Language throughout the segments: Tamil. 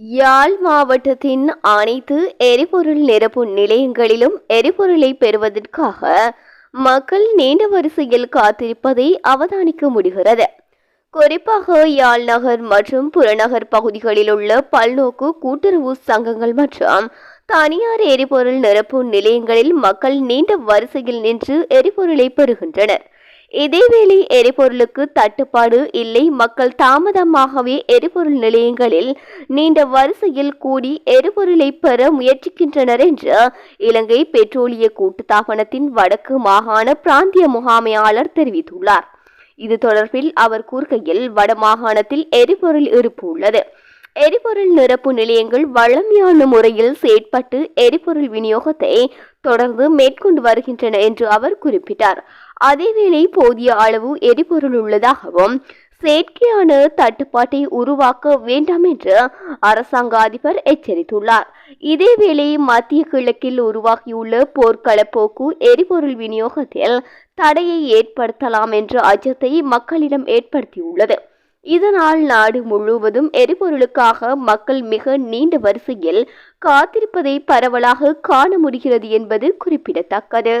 யாழ் மாவட்டத்தின் அனைத்து எரிபொருள் நிரப்பு நிலையங்களிலும் எரிபொருளை பெறுவதற்காக மக்கள் நீண்ட வரிசையில் காத்திருப்பதை அவதானிக்க முடிகிறது. குறிப்பாக யாழ் நகர் மற்றும் புறநகர் பகுதிகளில் உள்ள பல்நோக்கு கூட்டுறவு சங்கங்கள் மற்றும் தனியார் எரிபொருள் நிரப்பு நிலையங்களில் மக்கள் நீண்ட வரிசையில் நின்று எரிபொருளை பெறுகின்றனர். இதேவேளை எரிபொருளுக்கு தட்டுப்பாடு இல்லை. மக்கள் தாமதமாகவே எரிபொருள் நிலையங்களில் நீண்ட வரிசையில் கூடி எரிபொருளை பெற முயற்சிக்கின்றனர் என்று இலங்கை பெட்ரோலிய கூட்டுத்தாபனத்தின் வடக்கு மாகாண பிராந்திய முகாமையாளர் தெரிவித்துள்ளார். இது தொடர்பில் அவர் கூறுகையில் வடமாகாணத்தில் எரிபொருள் இருப்பு உள்ளது. எரிபொருள் நிரப்பு நிலையங்கள் வழமையான முறையில் செயற்பட்டு எரிபொருள் விநியோகத்தை தொடர்ந்து மேற்கொண்டு வருகின்றன என்று அவர் குறிப்பிட்டார். அதேவேளை போதிய அளவு எரிபொருள் உள்ளதாகவும் செயற்கையான தட்டுப்பாட்டை உருவாக்க வேண்டாம் என்று அரசாங்க அதிபர் எச்சரித்துள்ளார். இதேவேளை மத்திய கிழக்கில் உருவாகியுள்ள போர்க்களப்போக்கு எரிபொருள் விநியோகத்தில் தடையை ஏற்படுத்தலாம் என்ற அச்சத்தை மக்களிடம் ஏற்படுத்தியுள்ளது. இதனால் நாடு முழுவதும் எரிபொருளுக்காக மக்கள் மிக நீண்ட வரிசையில் காத்திருப்பதை பரவலாக காண முடிகிறது என்பது குறிப்பிடத்தக்கது.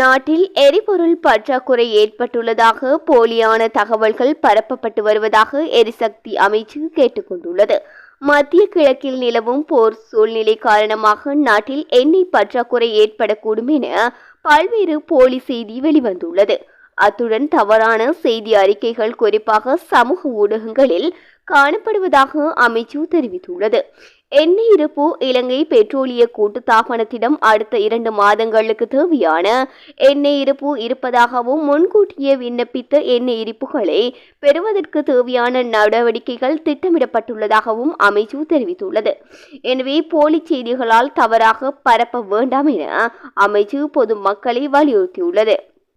நாட்டில் எரிபொருள் பற்றாக்குறை ஏற்பட்டுள்ளதாக போலியான தகவல்கள் பரப்பப்பட்டு வருவதாக எரிசக்தி அமைச்சு கேட்டுக்கொண்டுள்ளது. மத்திய கிழக்கில் நிலவும் போர் சூழ்நிலை காரணமாக நாட்டில் எண்ணெய் பற்றாக்குறை ஏற்படக்கூடும் என பல்வேறு போலி செய்தி வெளிவந்துள்ளது. அத்துடன் தவறான செய்தி அறிக்கைகள் குறிப்பாக சமூக ஊடகங்களில் காணப்படுவதாக அமைச்சு தெரிவித்துள்ளது. எண்ணெய் இருப்பு இலங்கை பெட்ரோலிய கூட்டுத்தாபனத்திடம் அடுத்த இரண்டு மாதங்களுக்கு தேவையான எண்ணெய் இருப்பு இருப்பதாகவும் முன்கூட்டியே விண்ணப்பித்த எண்ணெய் இருப்புகளை பெறுவதற்கு தேவையான நடவடிக்கைகள் திட்டமிடப்பட்டுள்ளதாகவும் அமைச்சு தெரிவித்துள்ளது. எனவே போலி செய்திகளால் தவறாக பரப்ப வேண்டாம் என அமைச்சு பொதுமக்களை வலியுறுத்தியுள்ளது.